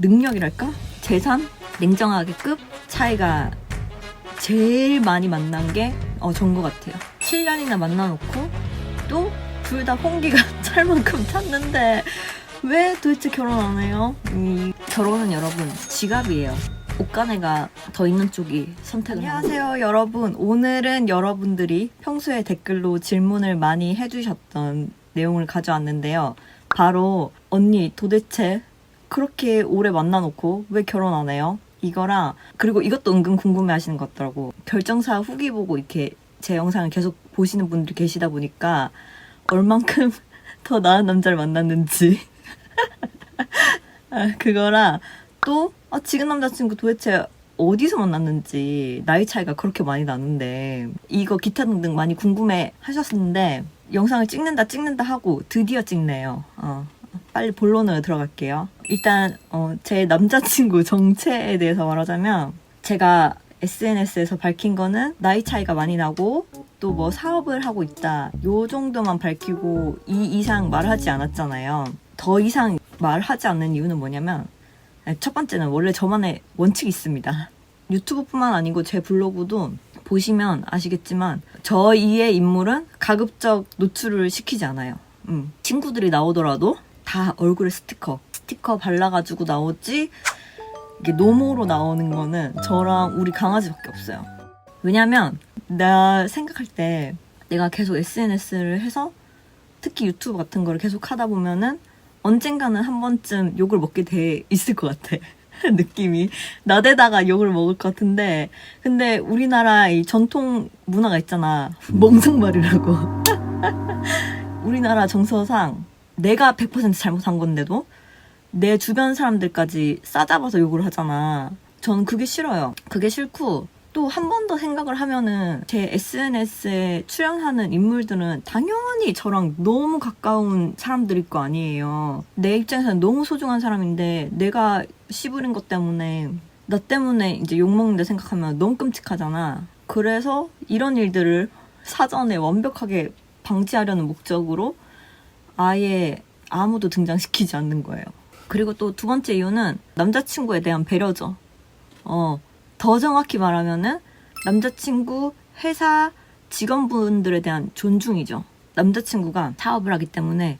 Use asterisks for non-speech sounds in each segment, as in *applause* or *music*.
능력이랄까? 재산? 냉정하게 급 차이가 제일 많이 만난 게 어, 전것 같아요. 7년이나 만나놓고 또 둘 다 홍기가 *laughs* 찰 만큼 찼는데 왜 도대체 결혼 안 해요? 이 결혼은 여러분 지갑이에요. 옷가네가 더 있는 쪽이 선택을 안녕하세요 여러분 오늘은 여러분들이 평소에 댓글로 질문을 많이 해주셨던 내용을 가져왔는데요 바로 언니 도대체 그렇게 오래 만나놓고 왜 결혼 안 해요? 이거랑 그리고 이것도 은근 궁금해 하시는 것 같더라고 결정사 후기 보고 이렇게 제 영상을 계속 보시는 분들이 계시다 보니까 얼만큼 *laughs* 더 나은 남자를 만났는지 *laughs* 아, 그거랑 또 아, 지금 남자친구 도대체 어디서 만났는지 나이 차이가 그렇게 많이 나는데 이거 기타 등등 많이 궁금해 하셨는데 영상을 찍는다 찍는다 하고 드디어 찍네요. 어, 빨리 본론으로 들어갈게요. 일단 어, 제 남자친구 정체에 대해서 말하자면 제가 SNS에서 밝힌 거는 나이 차이가 많이 나고 또 뭐 사업을 하고 있다 요 정도만 밝히고 이 이상 말하지 않았잖아요. 더 이상 말하지 않는 이유는 뭐냐면 네, 첫 번째는 원래 저만의 원칙이 있습니다. 유튜브뿐만 아니고 제 블로그도 보시면 아시겠지만 저희의 인물은 가급적 노출을 시키지 않아요. 음. 친구들이 나오더라도 다 얼굴에 스티커, 스티커 발라가지고 나오지 이게 노모로 나오는 거는 저랑 우리 강아지밖에 없어요. 왜냐면 나 생각할 때 내가 계속 SNS를 해서 특히 유튜브 같은 거를 계속 하다 보면은 언젠가는 한 번쯤 욕을 먹게 돼 있을 것 같아. *laughs* 느낌이. 나대다가 욕을 먹을 것 같은데. 근데 우리나라 이 전통 문화가 있잖아. 멍석말이라고. *laughs* 우리나라 정서상 내가 100% 잘못한 건데도 내 주변 사람들까지 싸잡아서 욕을 하잖아. 저는 그게 싫어요. 그게 싫고 또 한 번 더 생각을 하면은 제 SNS에 출연하는 인물들은 당연히 저랑 너무 가까운 사람들일 거 아니에요. 내 입장에서는 너무 소중한 사람인데 내가 씨부린 것 때문에 나 때문에 이제 욕먹는다 생각하면 너무 끔찍하잖아. 그래서 이런 일들을 사전에 완벽하게 방지하려는 목적으로 아예 아무도 등장시키지 않는 거예요. 그리고 또 두 번째 이유는 남자친구에 대한 배려죠. 어, 더 정확히 말하면은 남자친구 회사 직원분들에 대한 존중이죠. 남자친구가 사업을 하기 때문에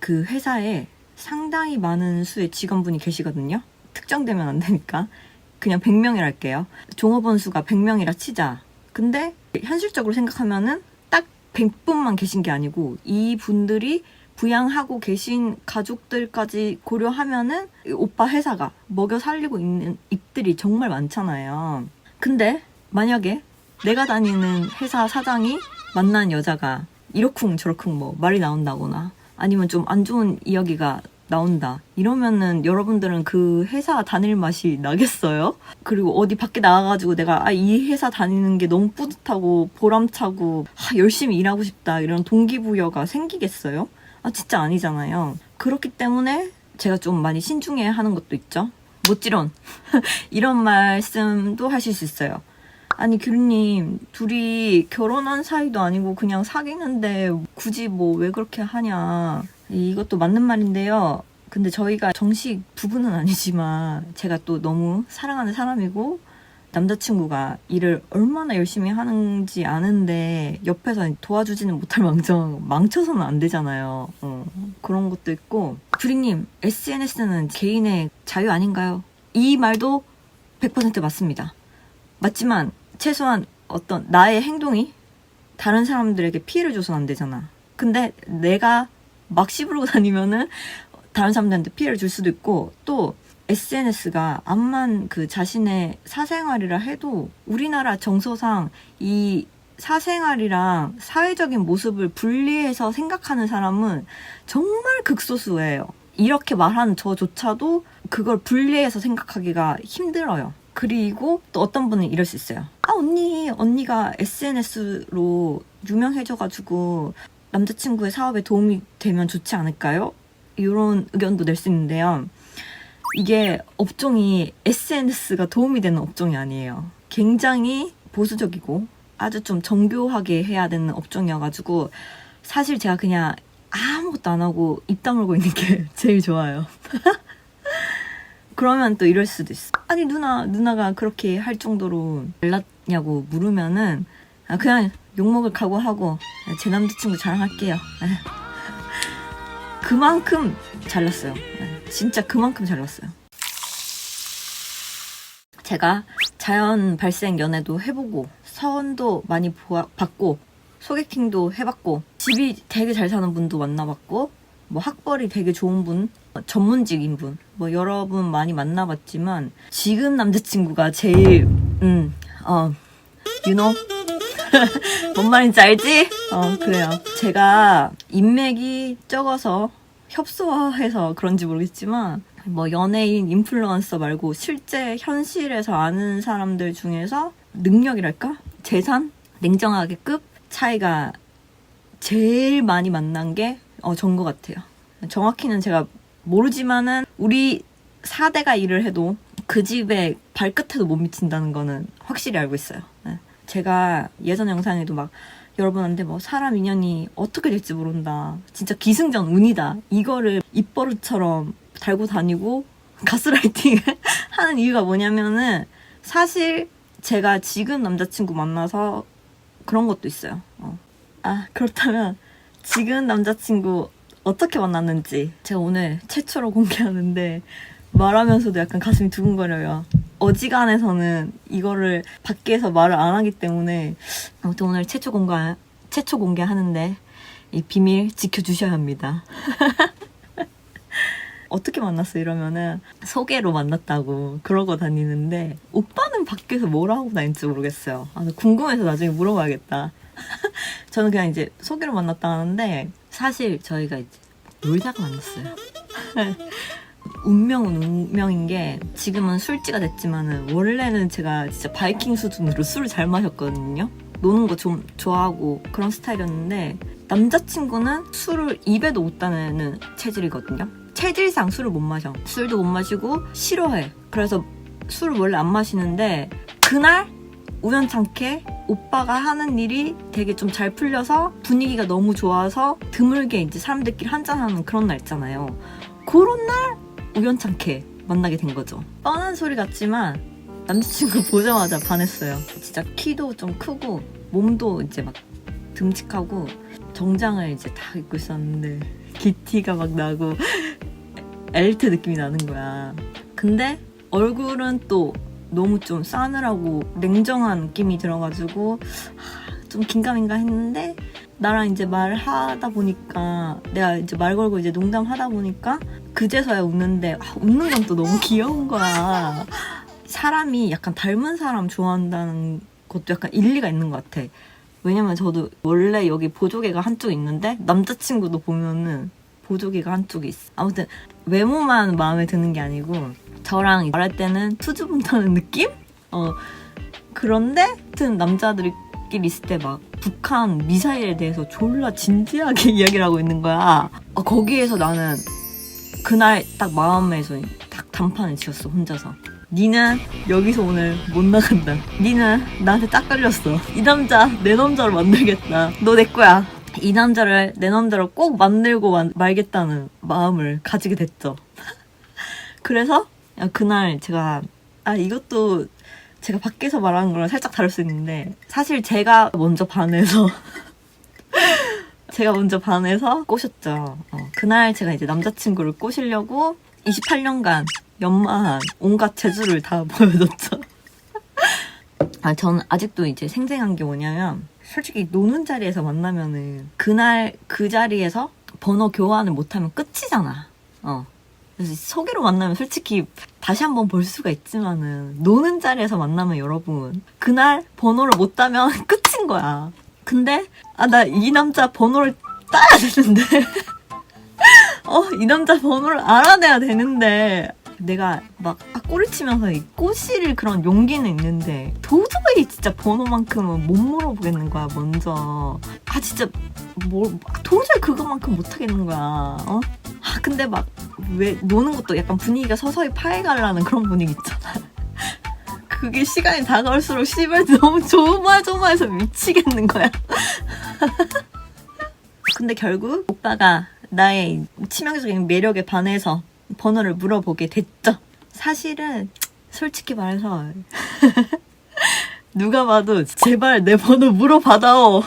그 회사에 상당히 많은 수의 직원분이 계시거든요. 특정되면 안 되니까. 그냥 100명이라 할게요. 종업원 수가 100명이라 치자. 근데 현실적으로 생각하면은 딱 100분만 계신 게 아니고 이 분들이 부양하고 계신 가족들까지 고려하면은 이 오빠 회사가 먹여 살리고 있는 입들이 정말 많잖아요. 근데 만약에 내가 다니는 회사 사장이 만난 여자가 이러쿵 저러쿵 뭐 말이 나온다거나 아니면 좀 안 좋은 이야기가 나온다. 이러면은 여러분들은 그 회사 다닐 맛이 나겠어요? 그리고 어디 밖에 나가가지고 내가 아, 이 회사 다니는 게 너무 뿌듯하고 보람차고 아, 열심히 일하고 싶다 이런 동기부여가 생기겠어요? 아, 진짜 아니잖아요. 그렇기 때문에 제가 좀 많이 신중해야 하는 것도 있죠. 못지런. *laughs* 이런 말씀도 하실 수 있어요. 아니, 규리님, 둘이 결혼한 사이도 아니고 그냥 사귀는데 굳이 뭐 왜 그렇게 하냐. 이것도 맞는 말인데요. 근데 저희가 정식 부부는 아니지만 제가 또 너무 사랑하는 사람이고 남자친구가 일을 얼마나 열심히 하는지 아는데 옆에서 도와주지는 못할 망정 망쳐서는 안 되잖아요. 어, 그런 것도 있고 규리님 SNS는 개인의 자유 아닌가요? 이 말도 100% 맞습니다. 맞지만 최소한 어떤 나의 행동이 다른 사람들에게 피해를 줘서는 안 되잖아. 근데 내가 막 씹으러 다니면은 다른 사람들한테 피해를 줄 수도 있고 또 SNS가 암만 그 자신의 사생활이라 해도 우리나라 정서상 이 사생활이랑 사회적인 모습을 분리해서 생각하는 사람은 정말 극소수예요. 이렇게 말하는 저조차도 그걸 분리해서 생각하기가 힘들어요. 그리고 또 어떤 분은 이럴 수 있어요. 아, 언니, 언니가 SNS로 유명해져가지고 남자친구의 사업에 도움이 되면 좋지 않을까요? 이런 의견도 낼 수 있는데요. 이게 업종이 SNS가 도움이 되는 업종이 아니에요. 굉장히 보수적이고 아주 좀 정교하게 해야 되는 업종이어가지고 사실 제가 그냥 아무것도 안 하고 입 다물고 있는 게 *laughs* 제일 좋아요. *laughs* 그러면 또 이럴 수도 있어. 아니 누나 누나가 그렇게 할 정도로 잘났냐고 물으면은 아, 그냥 욕먹을 각오하고 제 남자친구 자랑할게요. 예. 그만큼 잘났어요. 예, 진짜 그만큼 잘났어요. 제가 자연 발생 연애도 해보고 서원도 많이 보아- 봤고 소개팅도 해봤고 집이 되게 잘 사는 분도 만나봤고 뭐 학벌이 되게 좋은 분 어, 전문직인 분 뭐 여러 분 많이 만나봤지만 지금 남자친구가 제일 음어 유노 *laughs* 뭔 말인지 알지? 어 그래요 제가 인맥이 적어서 협소해서 그런지 모르겠지만 뭐 연예인 인플루언서 말고 실제 현실에서 아는 사람들 중에서 능력이랄까 재산 냉정하게 급 차이가 제일 많이 만난 게 어, 전것 같아요. 정확히는 제가 모르지만은 우리 4대가 일을 해도 그 집에 발끝에도 못 미친다는 거는 확실히 알고 있어요. 네. 제가 예전 영상에도 막 여러분한테 뭐 사람 인연이 어떻게 될지 모른다. 진짜 기승전 운이다. 이거를 입버릇처럼 달고 다니고 가스라이팅 *laughs* 하는 이유가 뭐냐면은 사실 제가 지금 남자친구 만나서 그런 것도 있어요. 어. 아, 그렇다면 지금 남자친구 어떻게 만났는지 제가 오늘 최초로 공개하는데 말하면서도 약간 가슴이 두근거려요. 어지간해서는 이거를 밖에서 말을 안 하기 때문에 아무튼 오늘 최초 공개 최초 공개하는데 이 비밀 지켜주셔야 합니다. *laughs* 어떻게 만났어 이러면은 소개로 만났다고 그러고 다니는데 오빠는 밖에서 뭘 하고 다닐지 모르겠어요. 아, 나 궁금해서 나중에 물어봐야겠다. *laughs* 저는 그냥 이제 소개로 만났다 하는데 사실 저희가 이제 놀다가 만났어요. *laughs* 운명은 운명인 게 지금은 술지가 됐지만은 원래는 제가 진짜 바이킹 수준으로 술을 잘 마셨거든요. 노는 거 좀 좋아하고 그런 스타일이었는데 남자친구는 술을 입에도 못 따내는 체질이거든요. 체질상 술을 못 마셔. 술도 못 마시고 싫어해. 그래서 술을 원래 안 마시는데 그날 우연찮게 오빠가 하는 일이 되게 좀 잘 풀려서 분위기가 너무 좋아서 드물게 이제 사람들끼리 한잔하는 그런 날 있잖아요. 그런 날 우연찮게 만나게 된 거죠. 뻔한 소리 같지만 남자친구 보자마자 반했어요. 진짜 키도 좀 크고 몸도 이제 막 듬직하고 정장을 이제 다 입고 있었는데 기티가 막 나고 엘트 느낌이 나는 거야. 근데 얼굴은 또 너무 좀 싸늘하고 냉정한 느낌이 들어가지고 하, 좀 긴가민가 했는데 나랑 이제 말하다 보니까 내가 이제 말 걸고 이제 농담하다 보니까 그제서야 웃는데 아, 웃는 건 또 너무 귀여운 거야. 사람이 약간 닮은 사람 좋아한다는 것도 약간 일리가 있는 것 같아. 왜냐면 저도 원래 여기 보조개가 한쪽 있는데 남자친구도 보면은 보조개가 한쪽에 있어. 아무튼 외모만 마음에 드는 게 아니고 저랑 말할 때는 투주분다는 느낌? 어 그런데 하여튼 남자들끼리 있을 때 막 북한 미사일에 대해서 졸라 진지하게 *laughs* 이야기를 하고 있는 거야. 어, 거기에서 나는 그날 딱 마음에서 딱 단판을 지었어 혼자서. 니는 여기서 오늘 못 나간다. 니는 나한테 딱 걸렸어. 이 남자 내 남자로 만들겠다. 너 내 거야. 이 남자를 내 남자로 꼭 만들고 만- 말겠다는 마음을 가지게 됐죠. *laughs* 그래서 야, 그날 제가 아 이것도 제가 밖에서 말하는 거랑 살짝 다를 수 있는데 사실 제가 먼저 반해서 *laughs* 제가 먼저 반해서 꼬셨죠. 어, 그날 제가 이제 남자친구를 꼬시려고 28년간 연마한 온갖 재주를 다 *laughs* 보여줬죠. 아, 저는 아직도 이제 생생한 게 뭐냐면, 솔직히 노는 자리에서 만나면은, 그날 그 자리에서 번호 교환을 못하면 끝이잖아. 어. 그래서 소개로 만나면 솔직히 다시 한번 볼 수가 있지만은, 노는 자리에서 만나면 여러분, 그날 번호를 못 따면 *laughs* 끝인 거야. 근데, 아, 나 이 남자 번호를 따야 되는데. *laughs* 어, 이 남자 번호를 알아내야 되는데, 내가 막 아, 꼬리 치면서 이 꼬실 그런 용기는 있는데 도저히 진짜 번호만큼은 못 물어보겠는 거야 먼저 아 진짜 뭐 도저히 그것만큼 못 하겠는 거야 어? 아 근데 막 왜 노는 것도 약간 분위기가 서서히 파해가려는 그런 분위기 있잖아 그게 시간이 다가올수록 씨발 너무 조마조마해서 미치겠는 거야 *laughs* 근데 결국 오빠가 나의 치명적인 매력에 반해서 번호를 물어보게 됐죠. 사실은 솔직히 말해서 *laughs* 누가 봐도 제발 내 번호 물어봐다오.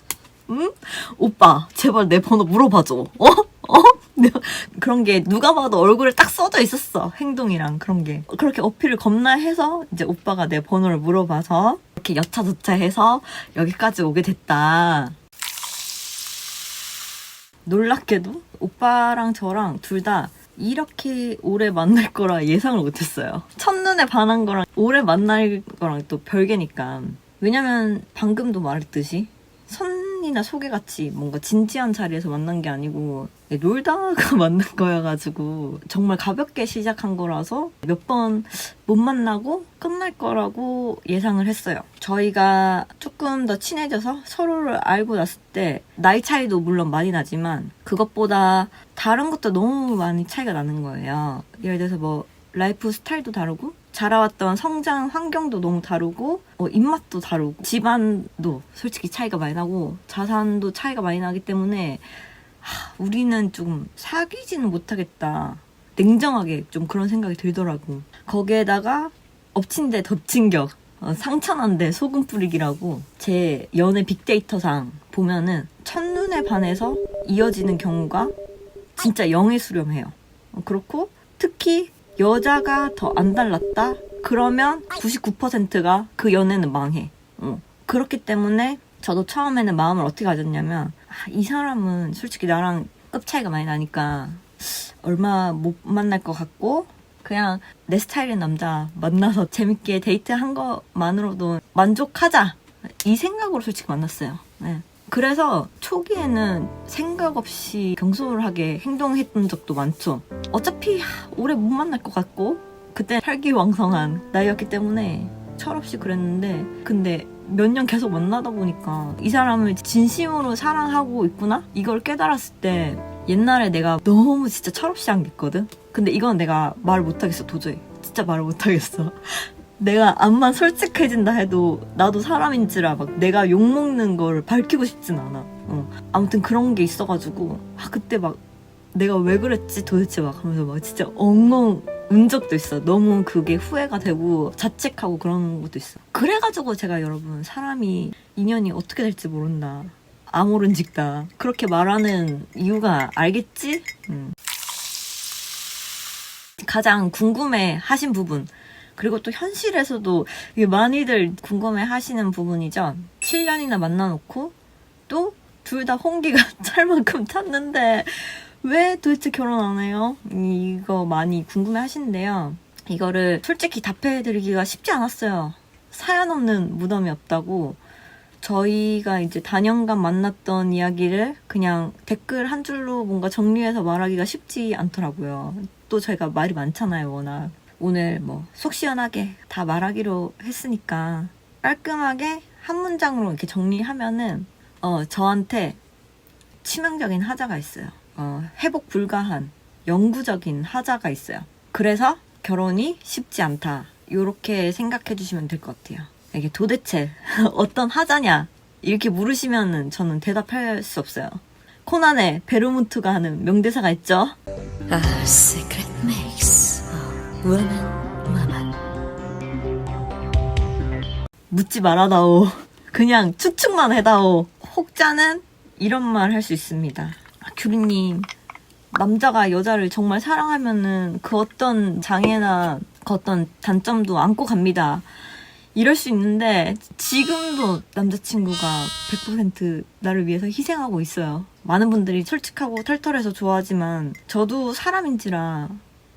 *laughs* 응? 오빠 제발 내 번호 물어봐줘. 어? 어? 내가 *laughs* 그런 게 누가 봐도 얼굴에 딱 써져 있었어. 행동이랑 그런 게. 그렇게 어필을 겁나 해서 이제 오빠가 내 번호를 물어봐서 이렇게 여차저차 해서 여기까지 오게 됐다. 놀랍게도 오빠랑 저랑 둘 다 이렇게 오래 만날 거라 예상을 못했어요. 첫눈에 반한 거랑 오래 만날 거랑 또 별개니까. 왜냐면 방금도 말했듯이 선 이나 소개같이 뭔가 진지한 자리에서 만난 게 아니고 놀다가 *laughs* 만난 거여가지고 정말 가볍게 시작한 거라서 몇 번 못 만나고 끝날 거라고 예상을 했어요. 저희가 조금 더 친해져서 서로를 알고 났을 때 나이 차이도 물론 많이 나지만 그것보다 다른 것도 너무 많이 차이가 나는 거예요. 예를 들어서 뭐 라이프 스타일도 다르고 자라왔던 성장 환경도 너무 다르고 어, 입맛도 다르고 집안도 솔직히 차이가 많이 나고 자산도 차이가 많이 나기 때문에 하, 우리는 좀 사귀지는 못하겠다. 냉정하게 좀 그런 생각이 들더라고. 거기에다가 엎친 데 덮친 격. 어, 상처난 데 소금 뿌리기라고 제 연애 빅데이터상 보면은 첫눈에 반해서 이어지는 경우가 진짜 영에 수렴해요. 어, 그렇고 특히 여자가 더 안 달랐다? 그러면 99%가 그 연애는 망해. 어. 그렇기 때문에 저도 처음에는 마음을 어떻게 가졌냐면 아, 이 사람은 솔직히 나랑 급 차이가 많이 나니까 얼마 못 만날 것 같고 그냥 내 스타일의 남자 만나서 *laughs* 재밌게 데이트한 것만으로도 만족하자 이 생각으로 솔직히 만났어요. 네. 그래서 초기에는 생각 없이 경솔하게 행동했던 적도 많죠. 어차피 오래 못 만날 것 같고 그때 살기왕성한 나이였기 때문에 철없이 그랬는데 근데 몇 년 계속 만나다 보니까 이 사람을 진심으로 사랑하고 있구나? 이걸 깨달았을 때 옛날에 내가 너무 진짜 철없이 한 게 있거든? 근데 이건 내가 말을 못하겠어 도저히. 진짜 말을 못하겠어. *laughs* 내가 암만 솔직해진다 해도 나도 사람인지라 막 내가 욕먹는 걸 밝히고 싶진 않아. 어. 아무튼 그런 게 있어가지고 아 그때 막 내가 왜 그랬지 도대체 막 하면서 막 진짜 엉엉 운 적도 있어. 너무 그게 후회가 되고 자책하고 그런 것도 있어. 그래가지고 제가 여러분 사람이 인연이 어떻게 될지 모른다. 아모른직다. 그렇게 말하는 이유가 알겠지? 음. 가장 궁금해 하신 부분. 그리고 또 현실에서도 이게 많이들 궁금해 하시는 부분이죠. 7년이나 만나놓고 또 둘 다 홍기가 *laughs* 찰 만큼 찼는데 왜 도대체 결혼 안 해요? 이거 많이 궁금해 하시는데요. 이거를 솔직히 답해드리기가 쉽지 않았어요. 사연 없는 무덤이 없다고. 저희가 이제 단연간 만났던 이야기를 그냥 댓글 한 줄로 뭔가 정리해서 말하기가 쉽지 않더라고요. 또 저희가 말이 많잖아요, 워낙. 오늘 뭐 속 시원하게 다 말하기로 했으니까 깔끔하게 한 문장으로 이렇게 정리하면은 어, 저한테 치명적인 하자가 있어요. 어, 회복 불가한 영구적인 하자가 있어요. 그래서 결혼이 쉽지 않다. 이렇게 생각해 주시면 될 것 같아요. 이게 도대체 *laughs* 어떤 하자냐? 이렇게 물으시면은 저는 대답할 수 없어요. 코난의 베르문트가 하는 명대사가 있죠. A secret makes a woman woman. 묻지 말아다오. 그냥 추측만 해다오. 혹자는 이런 말 할 수 있습니다. 아, 규리님, 남자가 여자를 정말 사랑하면은 그 어떤 장애나 그 어떤 단점도 안고 갑니다. 이럴 수 있는데 지금도 남자친구가 100% 나를 위해서 희생하고 있어요. 많은 분들이 솔직하고 털털해서 좋아하지만 저도 사람인지라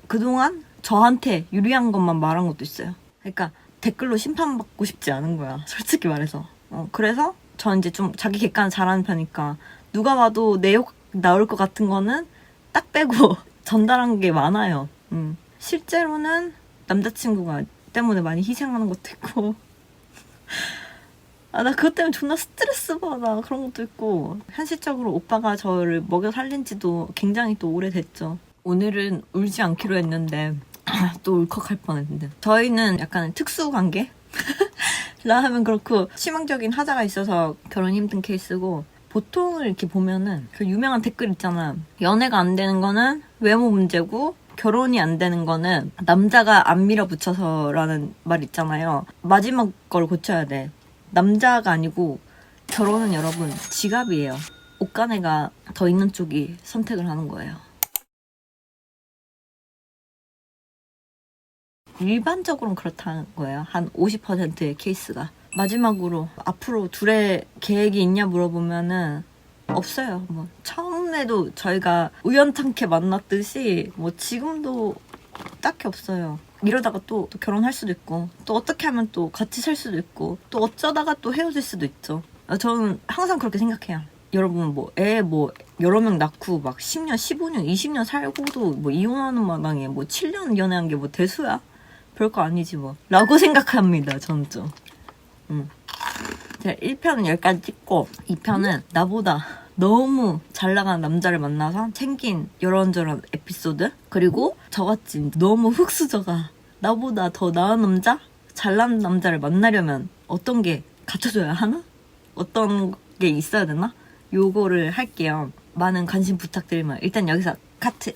그동안 저한테 유리한 것만 말한 것도 있어요. 그러니까 댓글로 심판받고 싶지 않은 거야. 솔직히 말해서. 어, 그래서 전 이제 좀 자기 객관 잘하는 편이니까 누가 봐도 내 욕 나올 것 같은 거는 딱 빼고 *laughs* 전달한 게 많아요. 음. 실제로는 남자친구가 때문에 많이 희생하는 것도 있고. *laughs* 아 나 그것 때문에 존나 스트레스 받아. 그런 것도 있고. 현실적으로 오빠가 저를 먹여 살린 지도 굉장히 또 오래됐죠. 오늘은 울지 않기로 했는데 *clears throat* 또 울컥할 뻔 했는데. 저희는 약간 특수 관계 라 *laughs* 하면 그렇고 치명적인 하자가 있어서 결혼 힘든 케이스고 보통을 이렇게 보면은 그 유명한 댓글 있잖아 연애가 안 되는 거는 외모 문제고 결혼이 안 되는 거는 남자가 안 밀어붙여서라는 말 있잖아요. 마지막 걸 고쳐야 돼. 남자가 아니고 결혼은 여러분 지갑이에요. 옷가네가 더 있는 쪽이 선택을 하는 거예요. 일반적으로는 그렇다는 거예요. 한 50%의 케이스가. 마지막으로 앞으로 둘의 계획이 있냐 물어보면은 없어요. 뭐 처음에도 저희가 우연찮게 만났듯이 뭐 지금도 딱히 없어요. 이러다가 또, 또 결혼할 수도 있고 또 어떻게 하면 또 같이 살 수도 있고 또 어쩌다가 또 헤어질 수도 있죠. 아, 저는 항상 그렇게 생각해요. 여러분 뭐애뭐 여러 명 낳고 막 10년, 15년, 20년 살고도 뭐 이혼하는 마당에 뭐 7년 연애한 게 뭐 대수야? 별거 아니지 뭐. 라고 생각합니다. 저는 좀. 음. 제가 1편은 여기까지 찍고 2편은 나보다 너무 잘 나가는 남자를 만나서 챙긴 이런저런 에피소드 그리고 저같이 너무 흑수저가 나보다 더 나은 남자? 잘난 남자를 만나려면 어떤 게 갖춰줘야 하나? 어떤 게 있어야 되나? 요거를 할게요. 많은 관심 부탁드리면 일단 여기서 카트